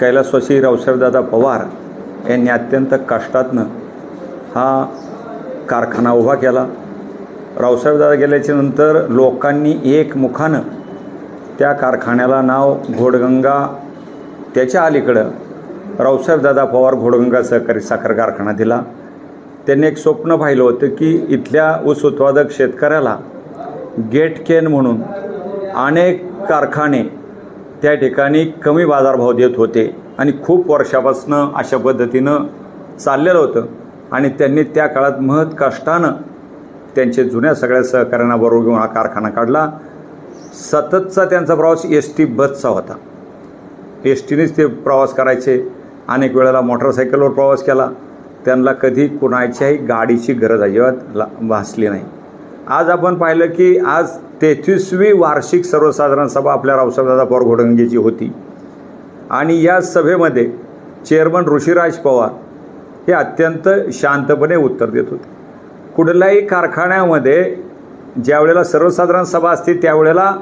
कैलासवासी रावसाहेबदादा पवार यांनी अत्यंत कष्टातनं हा कारखाना उभा केला. रावसाहेबदादा गेल्याच्यानंतर लोकांनी एकमुखानं त्या कारखान्याला नाव घोडगंगा त्याच्या अलीकडं रावसाहेबदादा पवार घोडगंगा सहकारी साखर कारखाना दिला. त्यांनी एक स्वप्न पाहिलं होतं की इथल्या ऊस उत्पादक शेतकऱ्याला गेट केन म्हणून अनेक कारखाने त्या ठिकाणी कमी बाजारभाव देत होते आणि खूप वर्षापासनं अशा पद्धतीनं चाललेलं होतं. आणि त्यांनी त्या काळात महत् कष्टानं त्यांचे जुन्या सगळ्या सहकाऱ्यांना बरोबर घेऊन हा कारखाना काढला. सततचा त्यांचा प्रवास एस टी बसचा होता. एस टीनेच ते प्रवास करायचे. अनेक वेळेला मोटरसायकलवर प्रवास केला. त्यांना कधी कुणाच्याही गाडीची गरज अजिबात ला भासली नाही. आज आपण पाहिलं की आज तेहतीसवी वार्षिक सर्वसाधारण सभा आपल्या रावसाहेबदादा पवार घोडंगेची होती. आणि या सभेमध्ये चेअरमन ऋषिराज पवार हे अत्यंत शांतपणे उत्तर देत होते. कुठल्याही कारखान्यामध्ये ज्या वेळेला सर्वसाधारण सभा असते त्यावेळेला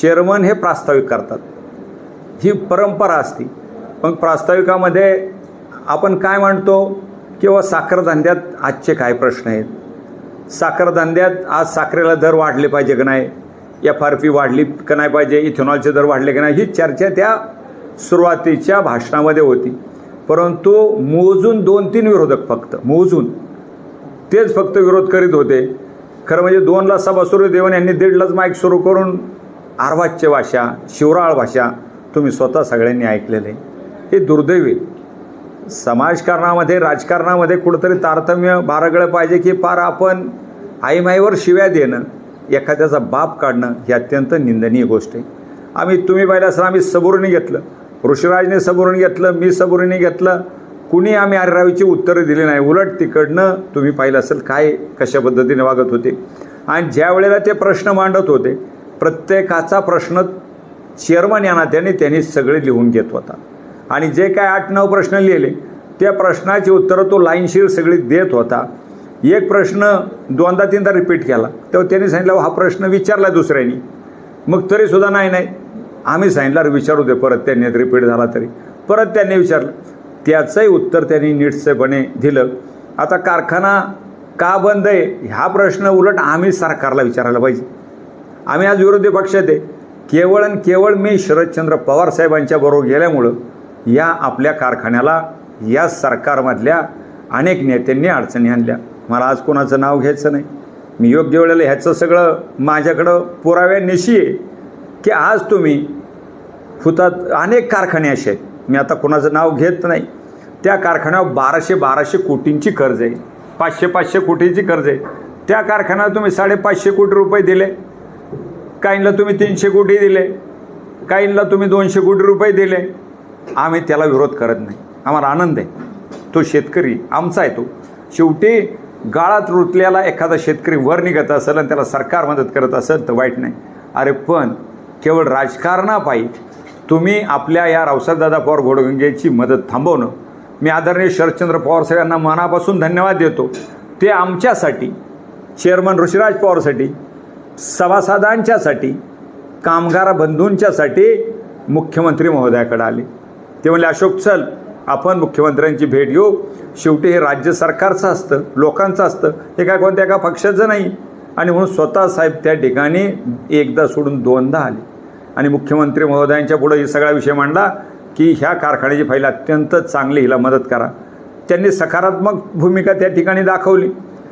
चेअरमन हे प्रास्ताविक करतात. ही परंपरा असती. मग प्रास्ताविकामध्ये आपण काय म्हणतो? किंवा साखर धंद्यात आजचे काय प्रश्न आहेत? साखर धंद्यात आज साखरेला दर वाढले पाहिजे का नाही? एफ आर पी वाढली का नाही पाहिजे? इथेनॉलचे दर वाढले का नाही? ही चर्चा त्या सुरुवातीच्या भाषणामध्ये होती. परंतु मोजून दोन तीन विरोधक फक्त मोजून. तेच फक्त विरोध करीत होते. खरं म्हणजे दोनला सभा सुरू देऊन यांनी दीडलाच माईक सुरू करून आर्वाच्य भाषा शिवराळ भाषा तुम्ही स्वतः सगळ्यांनी ऐकलेले. हे दुर्दैवी. समाजकारणामध्ये राजकारणामध्ये कुठंतरी तारतम्य बारगळं पाहिजे की पार आपण आईमाईवर शिव्या देणं एखाद्याचा बाप काढणं ही अत्यंत निंदनीय गोष्ट आहे. आम्ही तुम्ही पाहिलं असं आम्ही सबुरीने घेतलं. ऋषिराजने सबुरीने घेतलं मी सबुरीने घेतलं. कुणी आम्ही आर्यरावीची उत्तरं दिली नाही. उलट तिकडनं तुम्ही पाहिलं असेल काय कशा पद्धतीने वागत होते? आणि ज्या वेळेला ते प्रश्न मांडत होते प्रत्येकाचा प्रश्न चेअरमन या नात्याने त्यांनी सगळे लिहून घेत होता. आणि जे काय आठ नऊ प्रश्न लिहिले त्या प्रश्नाची उत्तरं तो लाईनशीर सगळी देत होता. एक प्रश्न दोनदा तीनदा रिपीट केला. तेव्हा त्यांनी सांगितलं हा प्रश्न विचारला दुसऱ्यानी. मग तरीसुद्धा नाही नाही. आम्ही सांगितलं विचारू दे परत. त्यांनी रिपीट झाला तरी. परत त्यांनी विचारलं. त्याचंही उत्तर त्यांनी नीटसेपणे दिलं. आता कारखाना का बंद आहे? ह्या प्रश्न उलट आम्ही सरकारला विचारायला पाहिजे. आम्ही आज विरोधी पक्षात आहे. केवळ आणि केवळ मी शरदचंद्र पवार साहेबांच्या बरोबर गेल्यामुळं या आपल्या कारखान्याला या सरकारमधल्या अनेक नेत्यांनी अडचणी आणल्या. मला आज कोणाचं नाव घ्यायचं नाही. मी योग्य वेळेला ह्याचं सगळं माझ्याकडं पुराव्यानिशी आहे की आज तुम्ही हुतात अनेक कारखाने असे आहेत. मी आता कोणाचं नाव घेत नाही. त्या कारखान्यावर बाराशे बाराशे कोटींची कर्ज आहे. पाचशे पाचशे कोटीची कर्ज आहे. त्या कारखान्याला तुम्ही साडेपाचशे कोटी रुपये दिले. काहींना तुम्ही तीनशे कोटी दिले. काहींना तुम्ही दोनशे कोटी रुपये दिले. आम्ही त्याला विरोध करत नाही. आम्हाला आनंद आहे. तो शेतकरी आमचा आहे तो. शेवटी गाळात रुतल्याला एखादा शेतकरी वर निघत असेल आणि त्याला सरकार मदत करत असेल तर वाईट नाही. अरे पण केवळ राजकारणापायी तुम्ही आपल्या या रावसाहेबदादा पवार घोडगंगेची मदत थांबवणं. मी आदरणीय शरदचंद्र पवार साहेबांना मनापासून धन्यवाद देतो. ते आमच्यासाठी चेअरमन ऋषिराज पवारसाठी सभासदांच्यासाठी कामगार बंधूंच्यासाठी मुख्यमंत्री महोदयाकडे आले. ते म्हणले अशोक चल. आपण मुख्यमंत्र्यांची भेट घेऊ. शेवटी हे राज्य सरकारचं असतं लोकांचं असतं. हे काय कोणत्या एका पक्षाचं नाही. आणि म्हणून स्वतः साहेब त्या ठिकाणी एकदा सोडून दोनदा आले. आणि मुख्यमंत्री महोदयांच्या पुढं हे सगळा विषय मांडला की ह्या कारखान्याची फाईल अत्यंत चांगली हिला मदत करा. त्यांनी सकारात्मक भूमिका त्या ठिकाणी दाखवली.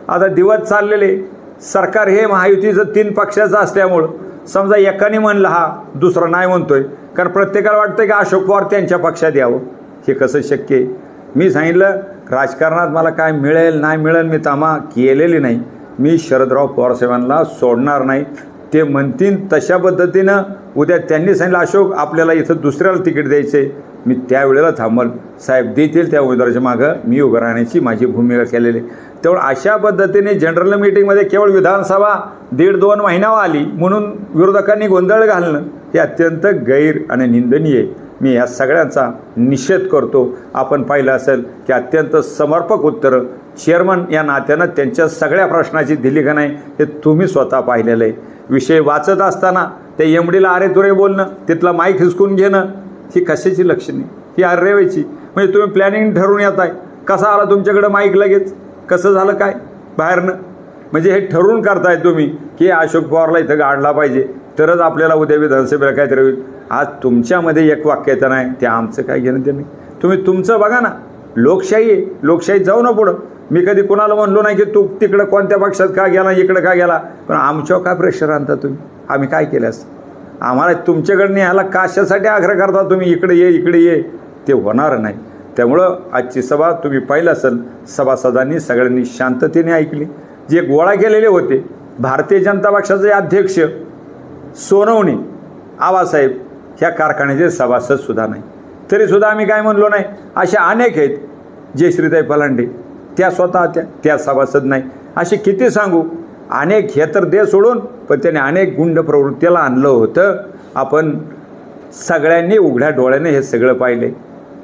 आता दिवस चाललेले. सरकार हे महायुतीचं तीन पक्षाचं असल्यामुळं समजा एकाने म्हणलं हा दुसरा नाही म्हणतोय. कारण प्रत्येकाला वाटतं की अशोक पवार त्यांच्या पक्षात यावं. हे कसं शक्य आहे? मी सांगितलं राजकारणात मला काय मिळेल नाही मिळेल मी तामा केलेली नाही. मी शरदराव पवारसाहेबांना सोडणार नाही. ते म्हणतील तशा पद्धतीनं उद्या त्यांनी सांगितलं अशोक आपल्याला इथं दुसऱ्याला तिकीट द्यायचे मी त्यावेळेला थांबल. साहेब देतील त्या उमेदवाराच्या मागं. मी उभं राहण्याची माझी भूमिका केलेली तेवढं अशा पद्धतीने जनरल मीटिंगमध्ये केवळ विधानसभा दीड दोन महिन्यावर आली म्हणून विरोधकांनी गोंधळ घालणं हे अत्यंत गैर आणि निंदनीय मी या सगळ्यांचा निषेध करतो. आपण पाहिलं असेल की अत्यंत समर्पक उत्तरं. चेअरमन या नात्यानं त्यांच्या सगळ्या प्रश्नाची दिली का नाही हे तुम्ही स्वतः पाहिलेलं आहे. विषय वाचत असताना त्या एमडीला अरे तुरे बोलणं तिथला माईक हिसकून घेणं ही कशाची लक्षणे? ही अर्रेवायची म्हणजे तुम्ही प्लॅनिंग ठरवून येत आहे कसा आला तुमच्याकडं माईक लगेच? कसं झालं काय? बाहेरनं. म्हणजे हे ठरवून करताय तुम्ही की अशोक पवारला इथं गाडला पाहिजे. तरच आपल्याला उद्या विधानसभेला काहीतरी होईल. आज तुमच्यामध्ये एक वाक्यता नाही. ते आमचं काय घेणं ते नाही. तुम्ही तुमचं बघा ना. लोकशाही आहे. लोकशाही जाऊ ना पुढं. मी कधी कुणाला म्हणलो नाही की तू तिकडं कोणत्या पक्षात का गेला इकडं का गेला? पण आमच्यावर काय प्रेशर आणता तुम्ही? आम्ही काय केलं असतं आम्हाला तुमच्याकडनं ह्याला कशासाठी आग्रह करता तुम्ही? इकडे ये इकडे ये. ते होणार नाही. त्यामुळं आजची सभा तुम्ही पाहिलं असेल सभासदांनी सगळ्यांनी शांततेने ऐकली. जे गोळा केलेले होते भारतीय जनता पक्षाचे अध्यक्ष सोनवणे आबासाहेब ह्या कारखान्याचे सभासदसुद्धा नाही. तरीसुद्धा आम्ही काय म्हणलो नाही? असे अनेक आहेत जयश्रीताई पलांडे त्या स्वतः त्या त्या सभासद नाही. असे किती सांगू? अनेक हे तर दे सोडून पण त्याने अनेक गुंड प्रवृत्तीला आणलं होतं. आपण सगळ्यांनी उघड्या डोळ्याने हे सगळं पाहिले.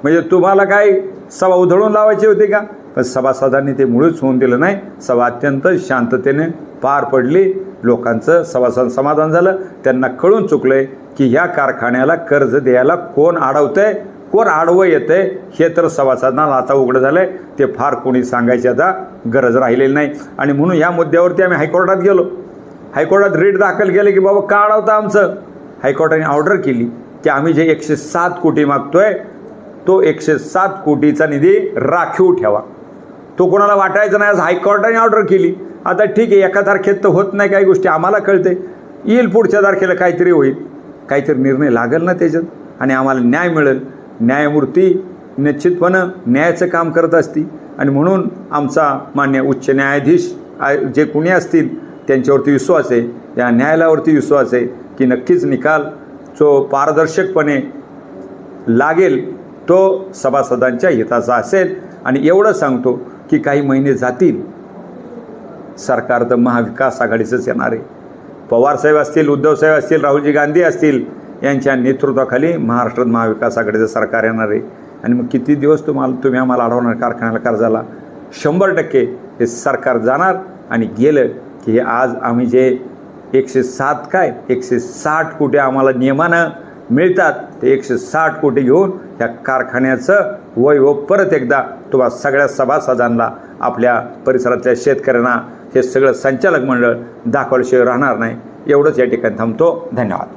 म्हणजे तुम्हाला काय सभा उधळून लावायची होती का? पण सभासदांनी ते मुळीच होऊन दिलं नाही. सभा अत्यंत शांततेने पार पडली. लोकांचं सभासद समाधान झालं. त्यांना कळून चुकलं की ह्या कारखान्याला कर्ज द्यायला कोण अडवतंय कोण आडवं येते हे तर सभासदांना आता उघडं झालं आहे ते फार कोणी सांगायची आता गरज राहिलेली नाही. आणि म्हणून या मुद्द्यावरती आम्ही हायकोर्टात गेलो. हायकोर्टात रीट दाखल केले की बाबा का अडवतं आमचं. हायकोर्टाने ऑर्डर केली की आम्ही जे एकशे सात कोटी मागतोय तो एकशे सात कोटीचा निधी राखीव ठेवा. तो कोणाला वाटायचा नाही आज हायकोर्टाने ऑर्डर केली. आता ठीक आहे एका तारखेत तर होत नाही काही गोष्टी आम्हाला कळते येईल पुढच्या तारखेला काहीतरी होईल. काहीतरी निर्णय लागेल ना त्याच्यात? आणि आम्हाला न्याय मिळेल. न्यायमूर्ती निश्चितपणं न्यायाचं काम करत असती. आणि म्हणून आमचा मान्य उच्च न्यायाधीश आय- जे कुणी असतील त्यांच्यावरती विश्वास आहे. या न्यायालयावरती विश्वास आहे की नक्कीच निकाल जो पारदर्शकपणे लागेल तो सभासदांच्या हिताचा असेल. आणि एवढं सांगतो की काही महिने जातील सरकार तर महाविकास आघाडीचंच येणार आहे. पवारसाहेब असतील उद्धवसाहेब असतील राहुलजी गांधी असतील यांच्या नेतृत्वाखाली महाराष्ट्रात महाविकास आघाडीचं सरकार येणार आहे. आणि मग किती दिवस तुम्हाला तुम्ही आम्हाला अडवणार कारखान्याला कर्जाला? शंभर टक्के हे सरकार जाणार आणि गेलं की हे आज आम्ही जे एकशे सात काय एकशे साठ कोटी आम्हाला नियमानं मिळतात ते एकशे साठ कोटी घेऊन ह्या कारखान्याचं वैभव परत एकदा तुम्हा सगळ्या सभासदांना आपल्या परिसरातल्या शेतकऱ्यांना हे सगळं संचालक मंडळ दाखवल्याशिवाय राहणार नाही. एवढंच या ठिकाणी थांबतो. धन्यवाद.